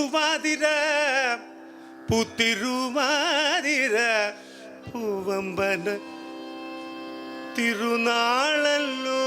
തിരുവാതിര പുത്തിരുമാതിര പൂവമ്പന തിരുനാളല്ലോ.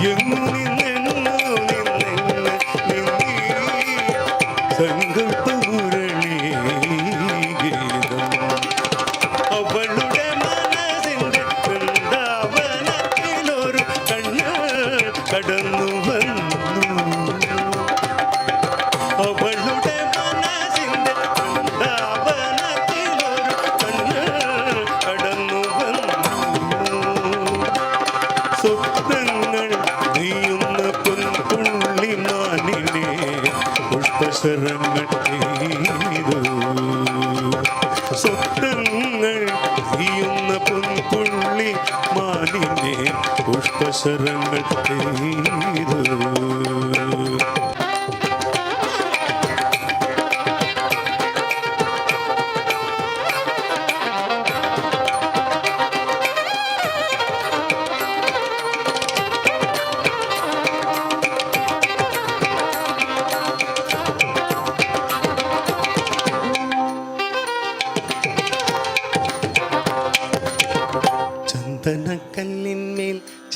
என் കരങ്ങൾ പെയ്തു സ്വപ്നങ്ങൾ പെയ്യുന്ന പൊൻപുള്ളി മാലിന്യ പുഷ്പശരങ്ങൾ പെയ്തു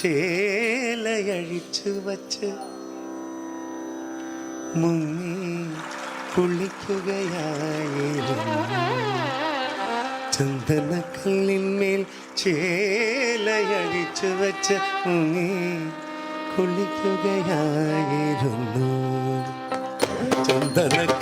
ചേലയഴിച്ചു വച്ച് മുങ്ങി കുളിക്കുകയായിരുന്നു. ചന്ദനക്കല്ലിന്മേൽ ചേലയഴിച്ചു വച്ച് മുങ്ങി കുളിക്കുകയായിരുന്നു. ചന്ദനക്ക